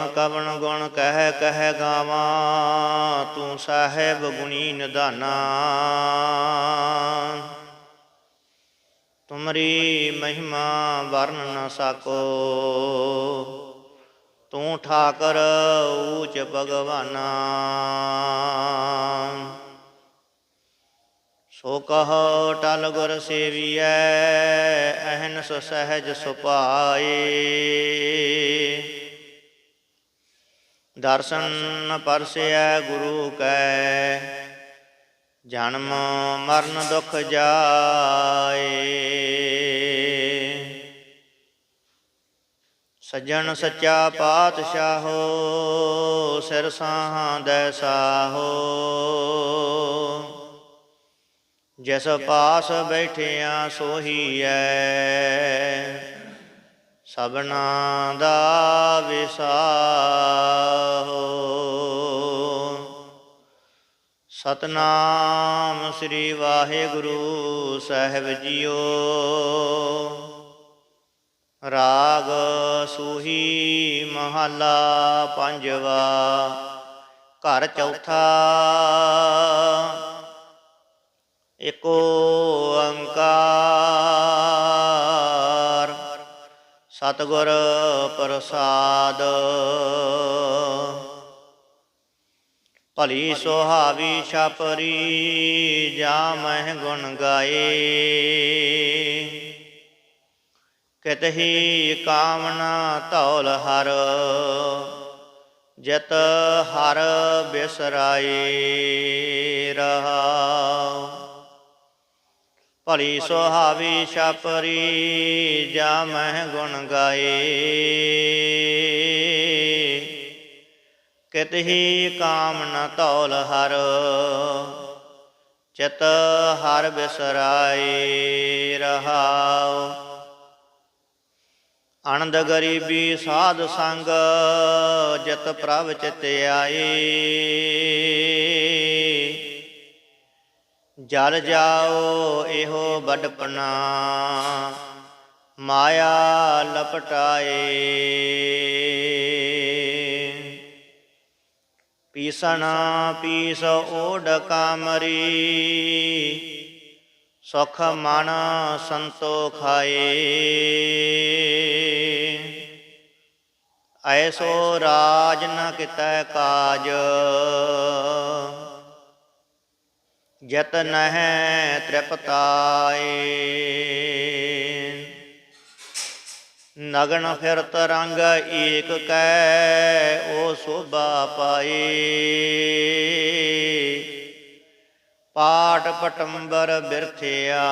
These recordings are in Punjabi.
ਕਵਣ ਗੁਣ ਕਹਿ ਕਹਿ ਗਾਵਾਂ, ਤੂੰ ਸਾਹਿਬ ਗੁਣੀ ਨਿਧਾਨਾ। ਤੁਮਰੀ ਮਹਿਮਾ ਵਰਨ ਨ ਸਕੋ, ਤੂੰ ਠਾਕਰ ਊਚ ਭਗਵਾਨਾ। ਸੋ ਕਹੋ ਟਲ ਗੁਰ ਸੇਵੀਐ, ਅਹਨਸ ਸਹਿਜ ਸੁਪਾਏ। ਦਰਸ਼ਨ ਪਰਸਿਐ ਗੁਰੂ ਕੈ। ਜਨਮ ਮਰਨ ਦੁਖ ਜਾਏ। ਸੱਜਣ ਸੱਚਾ ਪਾਤਸ਼ਾਹੋ, ਸਿਰ ਸਾਹਾਂ ਦੈ ਸਾਹੋ। ਜਿਸ ਪਾਸ ਬੈਠਿਆ ਸੋਹੀਐ। ਸਭਨਾ ਦਾ ਵਿਸਾਹੋ। ਸਤਨਾਮ ਸ੍ਰੀ ਵਾਹਿਗੁਰੂ ਸਾਹਿਬ ਜੀਓ। ਰਾਗ ਸੂਹੀ ਮਹੱਲਾ ਪੰਜਵਾ, ਘਰ ਚੌਥਾ। ਏਕ ਓੰਕਾਰ ਸਤਿਗੁਰ ਪ੍ਰਸਾਦ। ਭਲੀ ਸੁਹਾਵੀ ਛਾਪਰੀ ਜਾ ਮਹਿ ਗੁਣ ਗਾਏ। ਕਿਤਹੀ ਕਾਮਨਾ ਧੌਲ ਹਰ, ਜਿਤ ਹਰ ਬਿਸਰਾਏ। ਭਲੀ ਸੁਹਾਵੀ ਛਾਪਰੀ ਜਾ ਮਹਿ ਗੁਣ ਗਾਏ। ਕਿਤਹੀ ਕਾਮ ਨ ਧੌਲ ਹਰ, ਚਿਤ ਹਰ ਬਿਸਰਾਈ ਰਹਾਉ। ਆਨੰਦ ਗਰੀਬੀ ਸਾਧ ਸੰਗ, ਜਤ ਪ੍ਰਭ ਚਿਤ ਆਏ ਜਲ ਜਾਓ, ਇਹੋ ਬਡਪਨਾ ਮਾਇਆ ਲਪਟਾਏ। ਪੀਸਣਾ ਪੀਸ ਓਡ ਕਾਮਰੀ। ਸੁਖ ਮਨ ਸੰਤੋਖਾਏ ਐਸੋ ਰਾਜ ਨ ਕਿਤੈ ਕਾਜ। ਜਤ ਨਹਿ ਤ੍ਰਿਪਤਾਏ। ਨਗਨ ਫਿਰਤ ਰੰਗ ਏਕ ਕੈ ਓ ਸੋਭਾ ਪਾਏ। ਪਾਟ ਪਟੰਬਰ ਬਿਰਥਿਆ,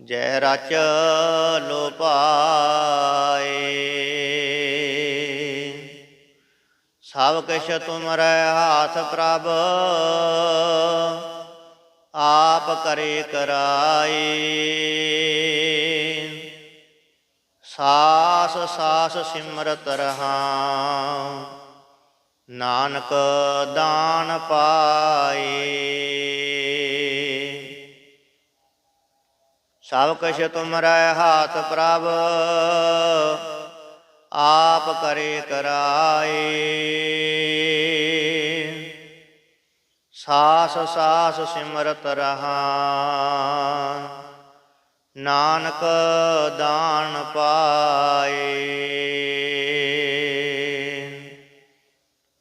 ਜੈ ਰਚ ਲੋ ਸਭ ਕਿਛ ਤੁਮਰੇ ਹਾਥ ਪ੍ਰਭ। ਆਪ ਕਰੇ ਕਰਾਏ ਸਾਸ ਸਾਸ ਸਿਮਰਤ ਰਹਾ ਨਾਨਕ ਦਾਨ ਪਾਏ ਸਭ ਕੁਛ ਤੁਮਰੇ ਹਾਥ ਪ੍ਰਭ। ਆਪ ਕਰੇ ਕਰਾਏ। ਸਾਸ ਸਾਸ ਸਿਮਰਤ ਰਹਾ। ਨਾਨਕ ਦਾਨ ਪਾਏ।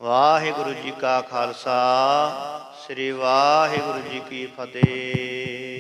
ਵਾਹਿਗੁਰੂ ਜੀ ਕਾ ਖਾਲਸਾ, ਸ੍ਰੀ ਵਾਹਿਗੁਰੂ ਜੀ ਕੀ ਫਤਿਹ।